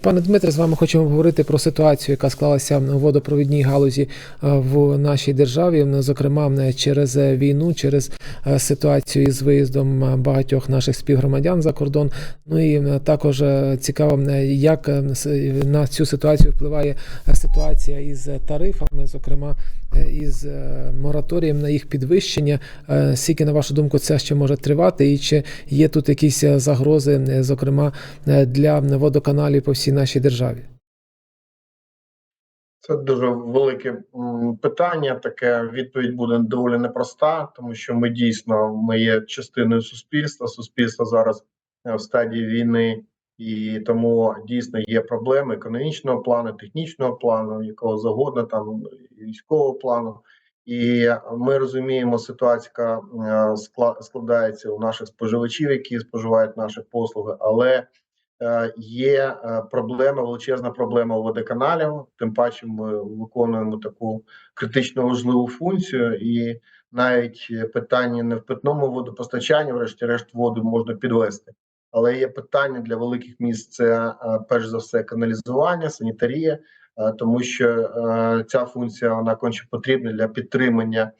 Пане Дмитре, з вами хочемо говорити про ситуацію, яка склалася в водопровідній галузі е, в нашій державі, ну, зокрема е, через е, війну, через е, ситуацію із виїздом е, багатьох наших співгромадян за кордон. Ну і е, також е, цікаво, е, як е, на цю ситуацію впливає е, ситуація із тарифами, зокрема е, із е, мораторієм на їх підвищення. Е, Скільки, на вашу думку, це ще може тривати, і чи є тут якісь е, загрози, е, зокрема е, для водоканалів по всій нашій державі? Це дуже велике питання. Таке відповідь буде доволі непроста, тому що ми дійсно ми є частиною суспільства. Суспільство зараз е, в стадії війни, і тому дійсно є проблеми економічного плану, технічного плану, якого завгодно, там військового плану. І ми розуміємо ситуацію, яка е, складається у наших споживачів, які споживають наші послуги, але е, є е, проблема, величезна проблема у водоканалів. Тим паче ми виконуємо таку критично важливу функцію, і навіть питання не в питному водопостачанні, врешті-решт, воду можна підвести. Але є питання для великих міст: це е, перш за все каналізування, санітарія, е, тому що е, ця функція вона конче потрібна для підтримання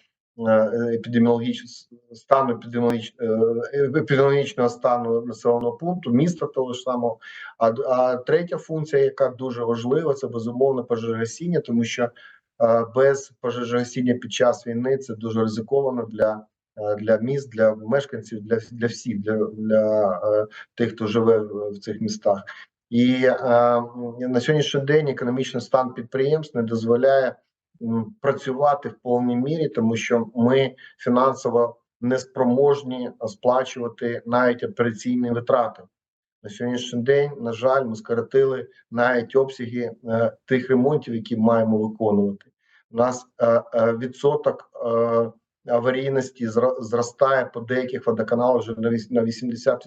епідеміологічного стану епідеміологіч, епідеміологічного стану населеного пункту, міста того ж самого. А, а третя функція, яка дуже важлива, це безумовно пожежогасіння, тому що без пожежогасіння під час війни це дуже ризиковано для. Е, Для міст, для мешканців, для для всіх, для для е, тих, хто живе в, цих містах, і е, на сьогоднішній день економічний стан підприємств не дозволяє працювати в повній мірі, тому що ми фінансово не спроможні сплачувати навіть операційні витрати. На сьогоднішній день, на жаль, ми скоротили навіть обсяги е, тих ремонтів, які маємо виконувати. У нас е, е, відсоток аварійності зростає по деяких водоканалах вже на 80%.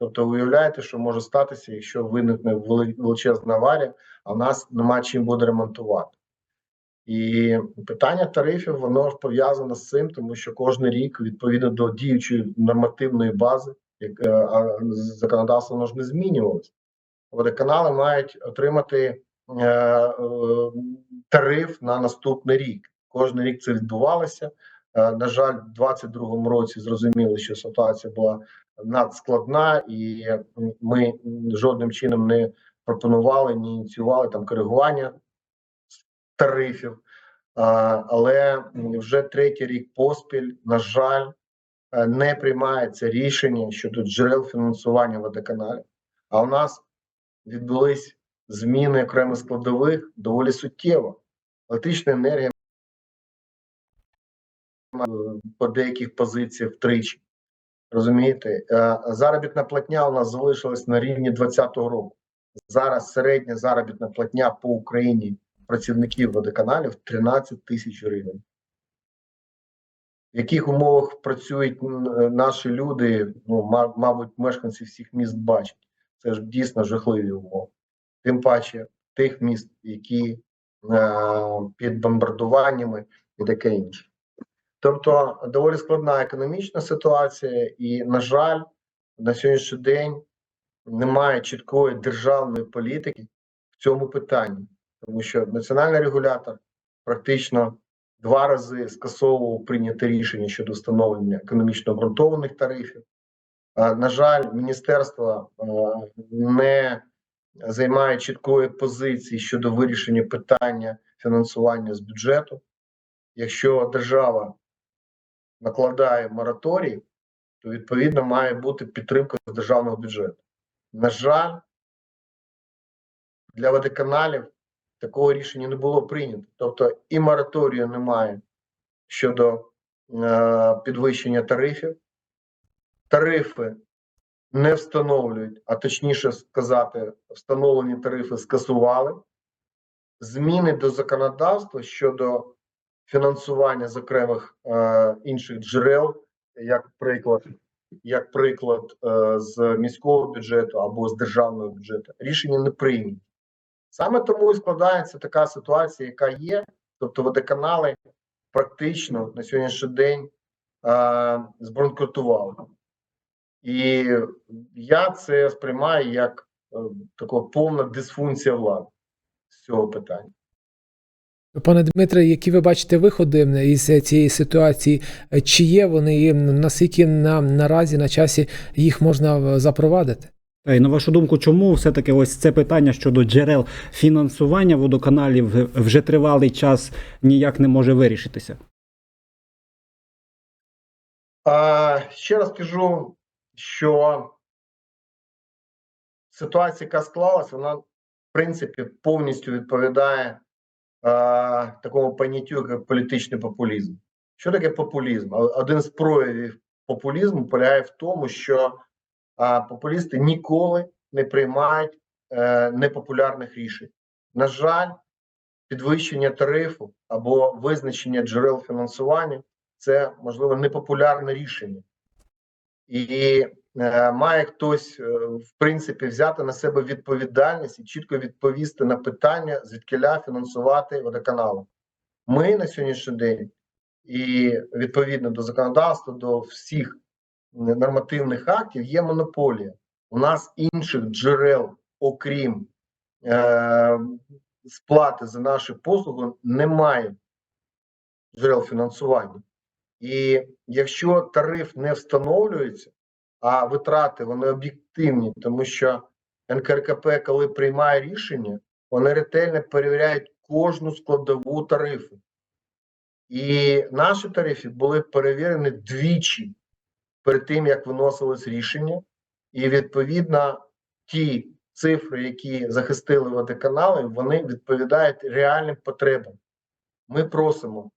Тобто, уявляєте, що може статися, якщо виникне величезна аварія, а в нас нема чим буде ремонтувати. І питання тарифів воно ж пов'язане з цим, тому що кожен рік, відповідно до діючої нормативної бази, як е, законодавство воно ж не змінювалося. Водоканали мають отримати е, е, тариф на наступний рік. Кожен рік це відбувалося. Е, на жаль, в 2022 році зрозуміло, що ситуація була надскладна, і ми жодним чином не пропонували, не ініціювали там коригування тарифів. Але вже третій рік поспіль, на жаль, е, не приймається рішення щодо джерел фінансування водоканалів. А у нас відбулись зміни окремих складових доволі суттєво. Електрична енергія е, по деяких позиціях втричі. Розумієте, Е, заробітна платня у нас залишилась на рівні 2020 року. Зараз середня заробітна платня по Україні працівників водоканалів 13 тисяч гривень. В яких умовах працюють е, наші люди, ну, мабуть, мешканці всіх міст бачать. Це ж дійсно жахливі умови. Тим паче тих міст, які е, під бомбардуваннями і таке інше. Тобто доволі складна економічна ситуація, і, на жаль, на сьогоднішній день немає чіткої державної політики в цьому питанні, тому що національний регулятор практично два рази скасовував прийняте рішення щодо встановлення економічно обґрунтованих тарифів. На жаль, міністерство не займає чіткої позиції щодо вирішення питання фінансування з бюджету. Якщо держава накладає мораторій, то відповідно має бути підтримка з державного бюджету. На жаль, для водоканалів такого рішення не було прийнято. Тобто і мораторію немає щодо е, підвищення тарифів. Тарифи не встановлюють, а точніше сказати, встановлені тарифи скасували. Зміни до законодавства щодо фінансування з окремих е, інших джерел, як приклад, як приклад е, з міського бюджету або з державного бюджету, рішення не прийняті. Саме тому і складається така ситуація, яка є. Тобто водоканали практично на сьогоднішній день е, збанкрутували. І я це сприймаю як така повна дисфункція влади з цього питання. Пане Дмитре, які ви бачите виходи із цієї ситуації? Чи є вони і наскільки на, наразі на часі їх можна запровадити? Та й на вашу думку, чому все-таки ось це питання щодо джерел фінансування водоканалів вже тривалий час ніяк не може вирішитися? А, ще раз кажу, що ситуація, яка склалась, вона в принципі повністю відповідає такому поняттю, як політичний популізм. Що таке популізм? Один з проявів популізму полягає в тому, що популісти ніколи не приймають е, непопулярних рішень. На жаль, підвищення тарифу або визначення джерел фінансування це можливо непопулярне рішення, і має хтось, е, в принципі, взяти на себе відповідальність і чітко відповісти на питання, звідкиля фінансувати водоканали. Ми на сьогоднішній день і відповідно до законодавства, до всіх нормативних актів є монополія. У нас інших джерел, окрім е, сплати за наші послуги, немає джерел фінансування. І якщо тариф не встановлюється, а витрати вони об'єктивні, тому що НКРКП, коли приймає рішення, вони ретельно перевіряють кожну складову тарифу. І наші тарифи були перевірені двічі перед тим, як виносилось рішення, і відповідно ті цифри, які захистили водоканали, вони відповідають реальним потребам. Ми просимо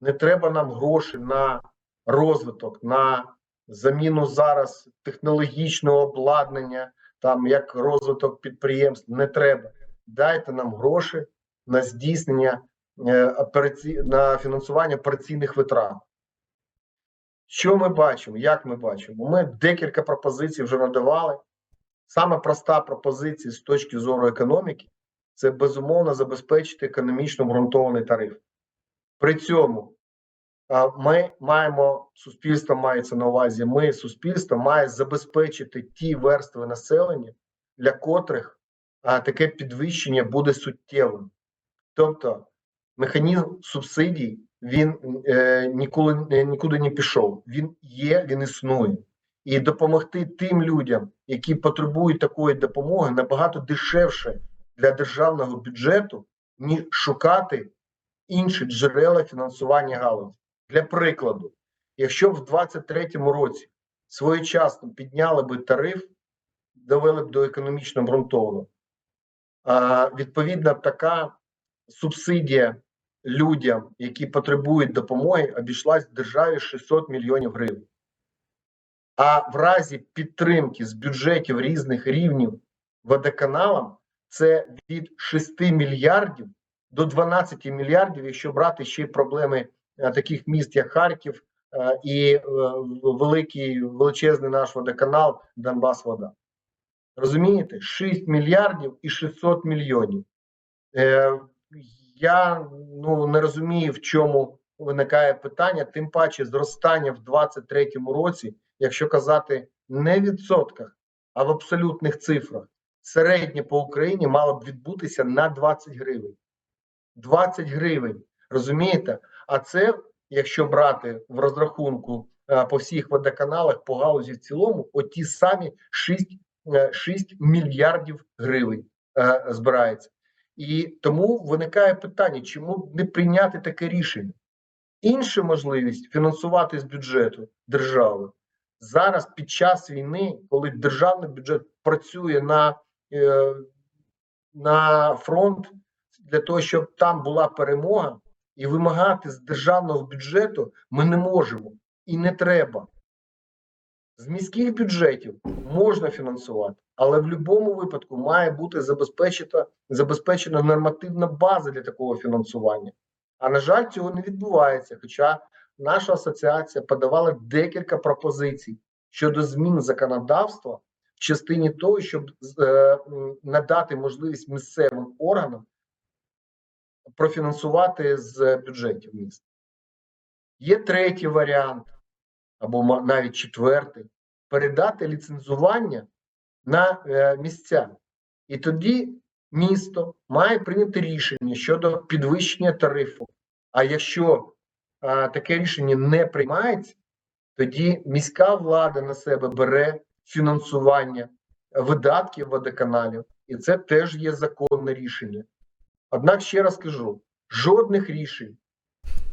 не треба нам грошей на розвиток, на заміну зараз технологічного обладнання, там як розвиток підприємств. Не треба. Дайте нам гроші на здійснення е, на фінансування операційних витрат. Що ми бачимо? Як ми бачимо? Ми декілька пропозицій вже надавали. Саме проста пропозиція з точки зору економіки це безумовно забезпечити економічно обґрунтований тариф. При цьому ми маємо суспільство мається на увазі. Ми суспільство має забезпечити ті верстви населення, для котрих таке підвищення буде суттєвим. Тобто механізм субсидій він е, ніколи е, нікуди не пішов. Він є, він існує. І допомогти тим людям, які потребують такої допомоги, набагато дешевше для державного бюджету, ніж шукати інші джерела фінансування галузі. Для прикладу, якщо б в 2023 році своєчасно підняли би тариф, довели б до економічно обґрунтованого, а, відповідно, така субсидія людям, які потребують допомоги, обійшлась державі 600 мільйонів гривень. А в разі підтримки з бюджетів різних рівнів водоканалам це від 6 мільярдів до 12 мільярдів, якщо брати ще й проблеми таких міст, як Харків е, і е, великий величезний наш водоканал Донбас Вода. Розумієте? 6 мільярдів і 600 мільйонів. Е, я ну не розумію, в чому виникає питання, тим паче зростання в 2023 році, якщо казати не в відсотках, а в абсолютних цифрах, середнє по Україні мало б відбутися на 20 гривень. 20 гривень, розумієте? А це, якщо брати в розрахунку е, по всіх водоканалах, по галузі в цілому, оті самі 6, е, 6 мільярдів гривень е, збирається. І тому виникає питання, чому б не прийняти таке рішення? Інша можливість фінансувати з бюджету держави зараз під час війни, коли державний бюджет працює на, е, на фронт для того, щоб там була перемога, і вимагати з державного бюджету ми не можемо і не треба. З міських бюджетів можна фінансувати, але в будь-якому випадку має бути забезпечена, забезпечена нормативна база для такого фінансування. А на жаль, цього не відбувається. Хоча наша асоціація подавала декілька пропозицій щодо змін законодавства в частині того, щоб е, надати можливість місцевим органам профінансувати з бюджетів міста. Є третій варіант, або навіть четвертий, передати ліцензування на е, місця. І тоді місто має прийняти рішення щодо підвищення тарифу. А якщо е, таке рішення не приймається, тоді міська влада на себе бере фінансування видатків водоканалів, і це теж є законне рішення. Однак ще раз кажу: жодних рішень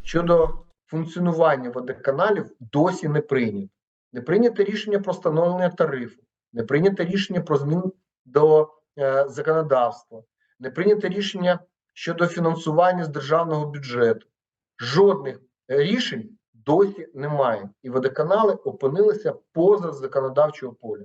щодо функціонування водоканалів досі не прийнято. Не прийнято рішення про встановлення тарифу, не прийнято рішення про зміну до е, законодавства, не прийнято рішення щодо фінансування з державного бюджету. Жодних е, рішень досі немає, і водоканали опинилися поза законодавчого поля.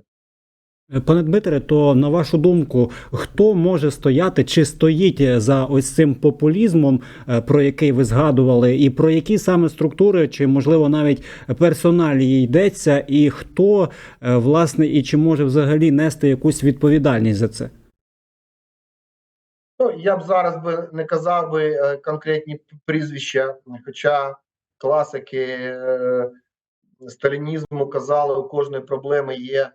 Е, Пане Дмитре, то на вашу думку, хто може стояти чи стоїть за ось цим популізмом, е, про який ви згадували, і про які саме структури, чи можливо навіть персоналі йдеться, і хто е, власне і чи може взагалі нести якусь відповідальність за це? Ну, я б зараз би не казав би е, конкретні прізвища, хоча класики е, сталінізму казали, у кожної проблеми є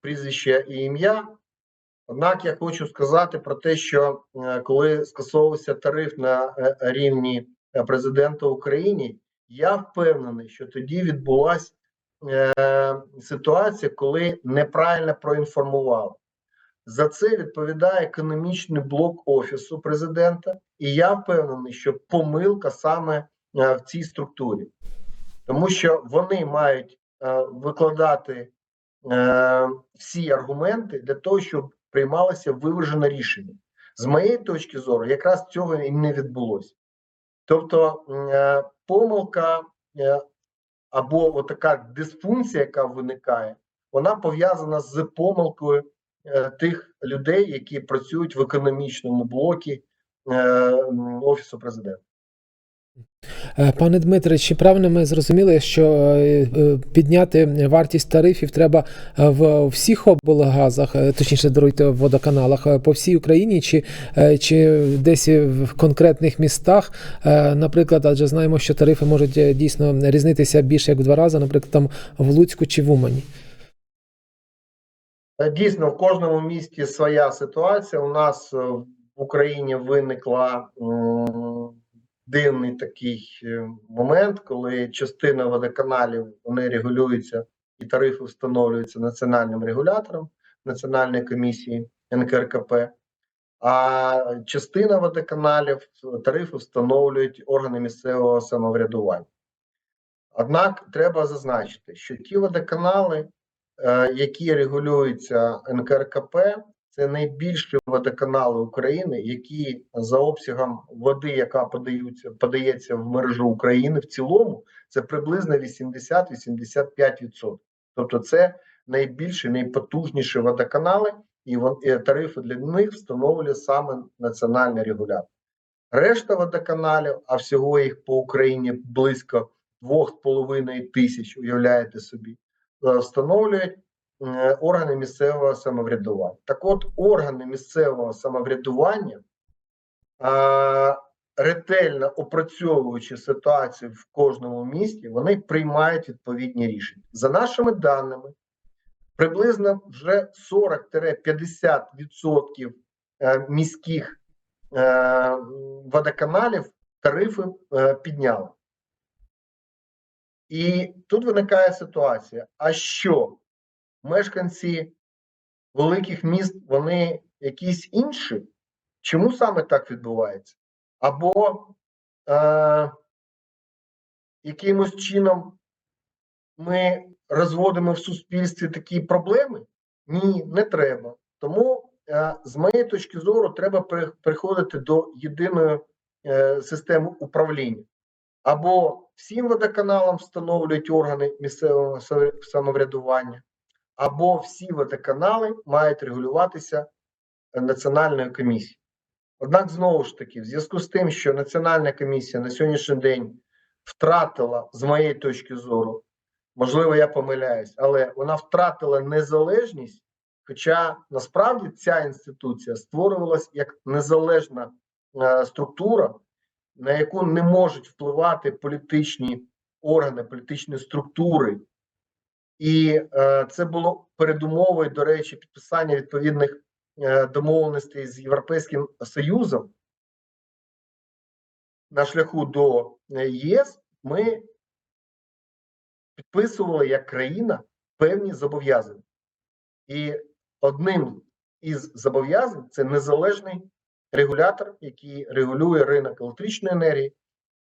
прізвище і ім'я. Однак я хочу сказати про те, що е, коли скасовувався тариф на е, рівні е, президента України, я впевнений, що тоді відбулася ситуація, коли неправильно проінформували. За це відповідає економічний блок офісу президента, і я впевнений, що помилка саме в цій структурі, тому що вони мають викладати всі аргументи для того, щоб приймалося виважене рішення. З моєї точки зору, якраз цього і не відбулося. Тобто е, помилка е, або така дисфункція, яка виникає, вона пов'язана з помилкою е, тих людей, які працюють в економічному блокі е, офісу президента. Е, Пане Дмитре, чи правильно ми зрозуміли, що е, е, підняти вартість тарифів треба в всіх облгазах, точніше, даруйте в водоканалах по всій Україні, чи, чи десь в конкретних містах, наприклад, адже знаємо, що тарифи можуть дійсно різнитися більше як в два рази, наприклад, там в Луцьку чи в Умані. Дійсно, в кожному місті своя ситуація. У нас в Україні виникла дивний такий е, момент, коли частина водоканалів вони регулюються і тарифи встановлюються національним регулятором Національної комісії НКРКП. А частина водоканалів тарифи встановлюють органи місцевого самоврядування. Однак треба зазначити, що ті водоканали, е, які регулюються НКРКП, це найбільші водоканали України, які за обсягом води, яка подаються, подається в мережу України в цілому, це приблизно 80-85%. Тобто, це найбільші, найпотужніші водоканали, і і тарифи для них встановлює саме національний регулятор. Решта водоканалів, а всього їх по Україні близько 2,5 тисяч, уявляєте собі, е, встановлюють е, органи місцевого самоврядування. Так от, органи місцевого самоврядування, ретельно опрацьовуючи ситуацію в кожному місті, вони приймають відповідні рішення. За нашими даними, приблизно вже 40-50% е, міських е, водоканалів тарифи е, підняли. І тут виникає ситуація: а що мешканці великих міст вони якісь інші? Чому саме так відбувається? Або е, якимось чином ми розводимо в суспільстві такі проблеми? Ні, не треба. Тому, е, з моєї точки зору, треба приходити до єдиної е, системи управління. Або всім водоканалам встановлюють органи місцевого самоврядування, або всі водоканали мають регулюватися е, національною комісією. Однак, знову ж таки, в зв'язку з тим, що Національна комісія на сьогоднішній день втратила, з моєї точки зору, можливо, я помиляюсь, але вона втратила незалежність, хоча насправді ця інституція створювалась як незалежна е, структура, на яку не можуть впливати політичні органи, політичні структури і е, це було передумовою, до речі, підписання відповідних е, домовленостей з Європейським Союзом на шляху до е, ЄС. Ми підписували як країна певні зобов'язання, і одним із зобов'язань це незалежний регулятор, який регулює ринок електричної енергії,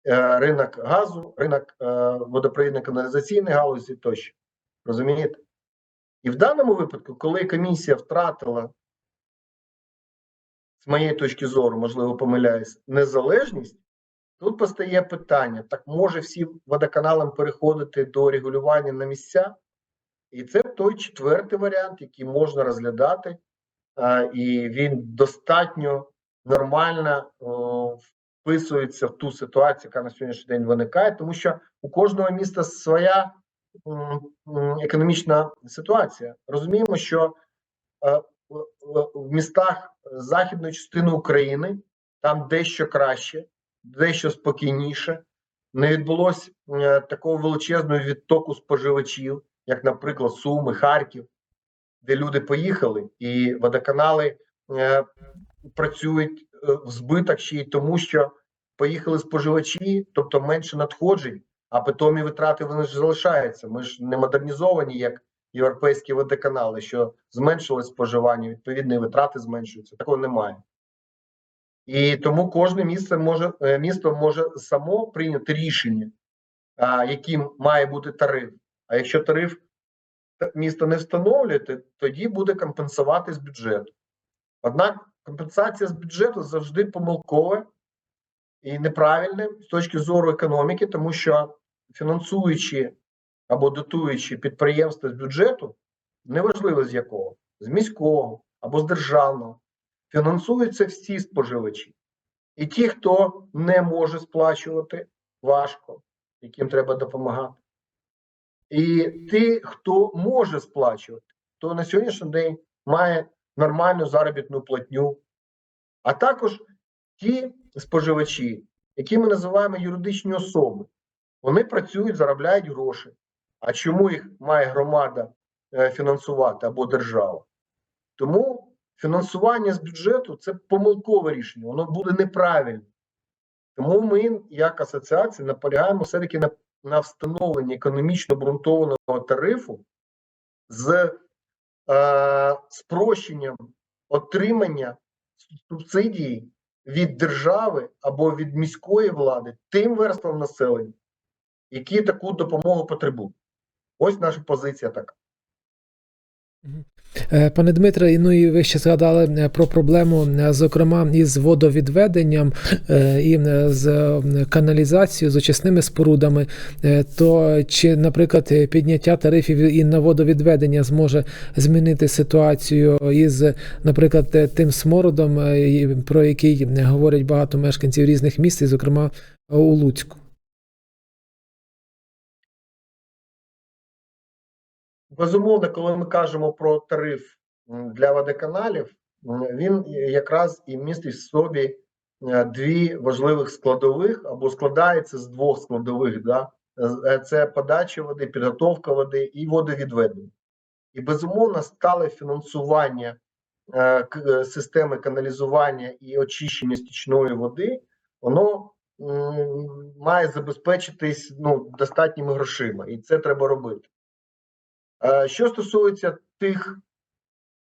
е, ринок газу, ринок е, водопровідно-каналізаційної галузі тощо. Розумієте? І в даному випадку, коли комісія втратила, з моєї точки зору, можливо, помиляюсь, незалежність, тут постає питання: так може всім водоканалам переходити до регулювання на місця? І це той четвертий варіант, який можна розглядати, і він достатньо нормально вписується в ту ситуацію, яка на сьогоднішній день виникає, тому що у кожного міста своя економічна ситуація. Розуміємо, що е, в- містах західної частини України там дещо краще, дещо спокійніше. Не відбулось е, такого величезного відтоку споживачів, як, наприклад, Суми, Харків, де люди поїхали, і водоканали е, працюють в збиток ще й тому, що поїхали споживачі, тобто менше надходжень, а питомі витрати вони ж залишаються. Ми ж не модернізовані, як європейські водоканали, що зменшилось споживання, відповідно, і витрати зменшуються. Такого немає. І тому кожне місце може е, місто може само прийняти рішення, яким має бути тариф. А якщо тариф місто не встановлює, тоді буде компенсувати з бюджету. Однак компенсація з бюджету завжди помилкове і неправильне з точки зору економіки, тому що фінансуючи або дотуючи підприємства з бюджету, неважливо з якого, з міського або з державного, фінансуються всі споживачі. І ті, хто не може сплачувати важко, яким треба допомагати. І ті, хто може сплачувати, то на сьогоднішній день має нормальну заробітну платню, а також ті споживачі, які ми називаємо юридичні особи, вони працюють, заробляють гроші. А чому їх має громада е, фінансувати або держава? Тому фінансування з бюджету це помилкове рішення, воно буде неправильне. Тому ми, як асоціація, наполягаємо все-таки на, на встановленні економічно обґрунтованого тарифу з е, спрощенням отримання субсидії від держави або від міської влади тим верствам населення, які таку допомогу потребують. Ось наша позиція така. Е, Пане Дмитре, ну і ви ще згадали е, про проблему, е, зокрема, із водовідведенням і з каналізацією, з очисними спорудами. То чи, наприклад, підняття тарифів і на водовідведення зможе змінити ситуацію із, наприклад, тим смородом, про який говорять багато мешканців різних міст, і, зокрема у Луцьку? Безумовно, коли ми кажемо про тариф для водоканалів, він якраз і містить в собі е, дві важливих складових або складається з двох складових. Да? Е, Це подача води, підготовка води і водовідведення. І безумовно, стале фінансування е, системи каналізування і очищення стічної води, воно має забезпечитись ну, достатніми грошима, і це треба робити. Е, Що стосується тих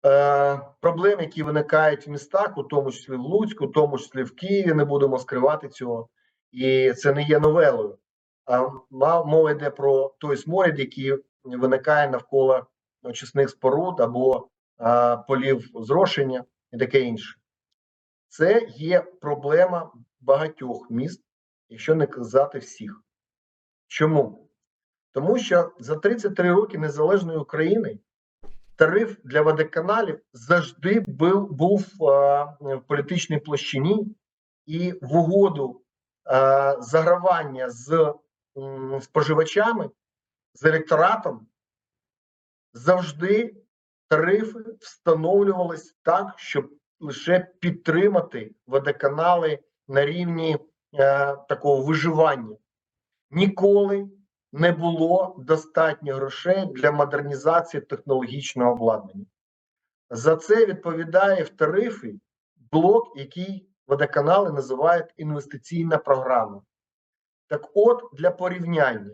е, проблем, які виникають в містах, у тому числі в Луцьку, у тому числі в Києві, не будемо скривати цього, і це не є новелою. Мова йде про той сморід, який виникає навколо очисних споруд або е, полів зрошення і таке інше. Це є проблема багатьох міст, якщо не казати всіх. Чому? Тому що за 33 роки незалежної України тариф для водоканалів завжди був, був а, в політичній площині, і в угоду а, загравання з споживачами, з електоратом, завжди тарифи встановлювались так, щоб лише підтримати водоканали на рівні е, такого виживання. Ніколи не було достатньо грошей для модернізації технологічного обладнання. За це відповідає в тарифі блок, який водоканали називають інвестиційна програма. Так от, для порівняння,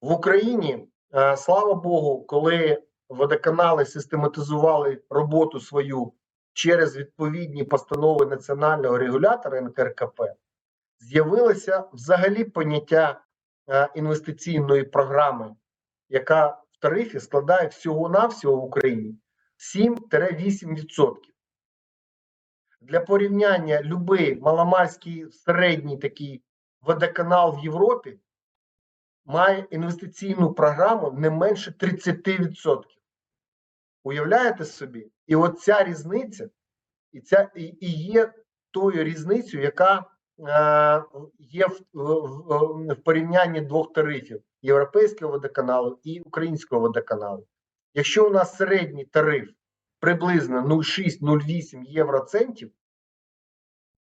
в Україні, е, слава Богу, коли водоканали систематизували роботу свою через відповідні постанови національного регулятора НКРКП, з'явилося взагалі поняття інвестиційної програми, яка в тарифі складає всього-навсього в Україні 7-8%. Для порівняння любий маломальський середній такий водоканал в Європі має інвестиційну програму не менше 30%. Уявляєте собі? І от ця різниця, і ця і, і є тою різницею, яка е, є в, порівнянні двох тарифів європейського водоканалу і українського водоканалу. Якщо у нас середній тариф приблизно 0,6-0,8 євроцентів,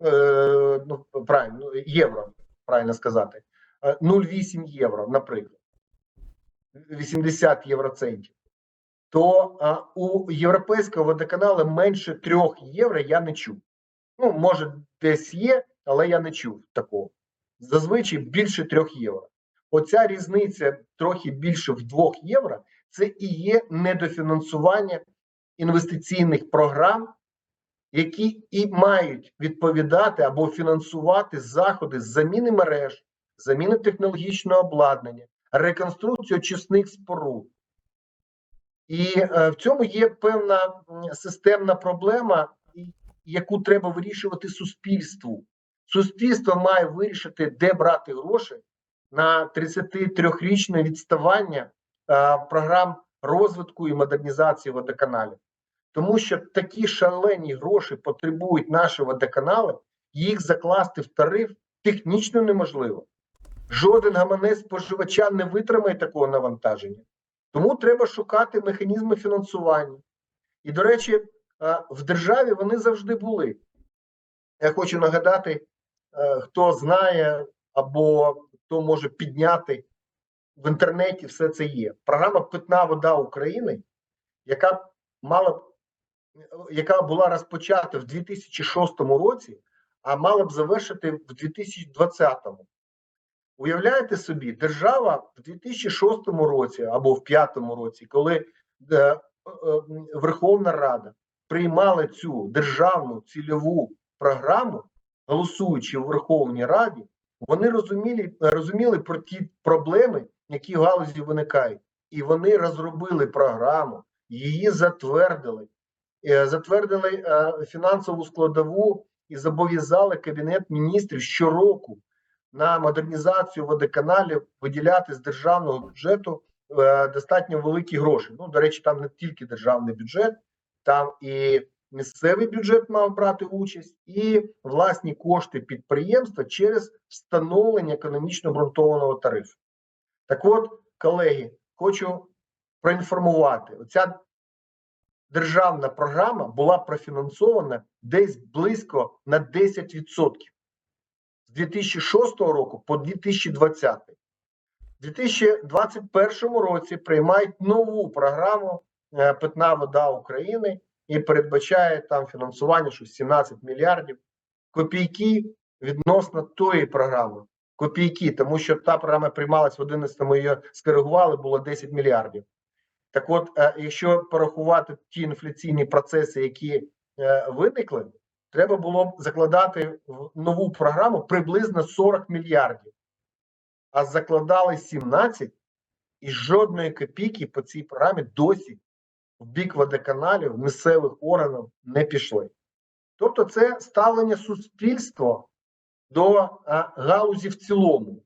е, ну, правильно, ну, євро, правильно сказати, е, 0,8 євро, наприклад, 80 євроцентів, то а, у європейського водоканалу менше 3 євро я не чув. Ну, може, десь є, але я не чув такого. Зазвичай більше 3 євро. Оця різниця трохи більше в 2 євро це і є недофінансування інвестиційних програм, які і мають відповідати або фінансувати заходи з заміни мереж, заміни технологічного обладнання, реконструкцію очисних споруд. І е, в цьому є певна системна проблема, яку треба вирішувати суспільству. Суспільство має вирішити, де брати гроші на 33-річне відставання е, програм розвитку і модернізації водоканалів. Тому що такі шалені гроші потребують наші водоканали, їх закласти в тариф технічно неможливо. Жоден гаманець споживача не витримає такого навантаження. Тому треба шукати механізми фінансування. І, до речі, е, в державі вони завжди були. Я хочу нагадати, хто знає або хто може підняти в інтернеті все це є. Програма Питна вода України, яка мала б яка була розпочата в 2006 році, а мала б завершити в 2020. Уявляєте собі, держава в 2006 році або в 2005 році, коли е, е, Верховна Рада приймала цю державну цільову програму, голосуючи у Верховній Раді, вони розуміли, розуміли про ті проблеми, які в галузі виникають, і вони розробили програму, її затвердили, Е, затвердили е, фінансову складову і зобов'язали кабінет міністрів щороку на модернізацію водоканалів виділяти з державного бюджету е, достатньо великі гроші. Ну, до речі, там не тільки державний бюджет, там і місцевий бюджет мав брати участь, і власні кошти підприємства через встановлення економічно обґрунтованого тарифу. Так от, колеги, хочу проінформувати: оця державна програма була профінансована десь близько на 10% з 2006 року по 2020. У 2021 році приймають нову програму е, Питна вода України і передбачає там фінансування щось 17 мільярдів. Копійки відносно тої програми. Копійки, тому що та програма приймалась в 11-му, її скоригували, було 10 мільярдів. Так от, е, якщо порахувати ті інфляційні процеси, які е, виникли, треба було б закладати в нову програму приблизно 40 мільярдів, а закладали 17, і жодної копійки по цій програмі досі в бік водоканалів, місцевих органів не пішли. Тобто, це ставлення суспільства до е, галузі в цілому.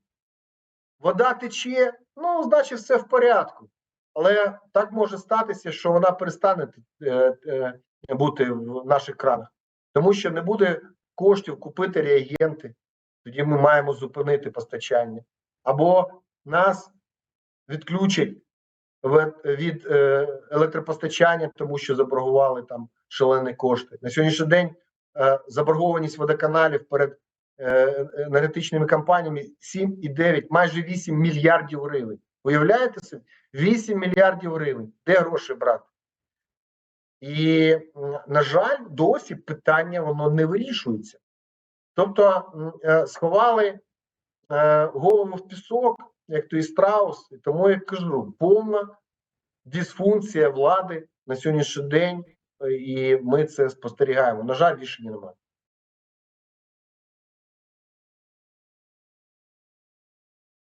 Вода тече, ну, значить, все в порядку. Але так може статися, що вона перестане е, е, бути в наших кранах, тому що не буде коштів купити реагенти. Тоді ми маємо зупинити постачання, або нас відключать від, е, електропостачання, тому що заборгували там шалені кошти. На сьогоднішній день е, заборгованість водоканалів перед е, енергетичними компаніями 7,9, майже 8 мільярдів гривень. Уявляєте собі? 8 мільярдів гривень. Де гроші брати? І, на жаль, досі питання воно не вирішується. Тобто сховали голову в пісок, як той страус, і тому я кажу, повна дисфункція влади на сьогоднішній день, е, і ми це спостерігаємо. На жаль, рішення немає.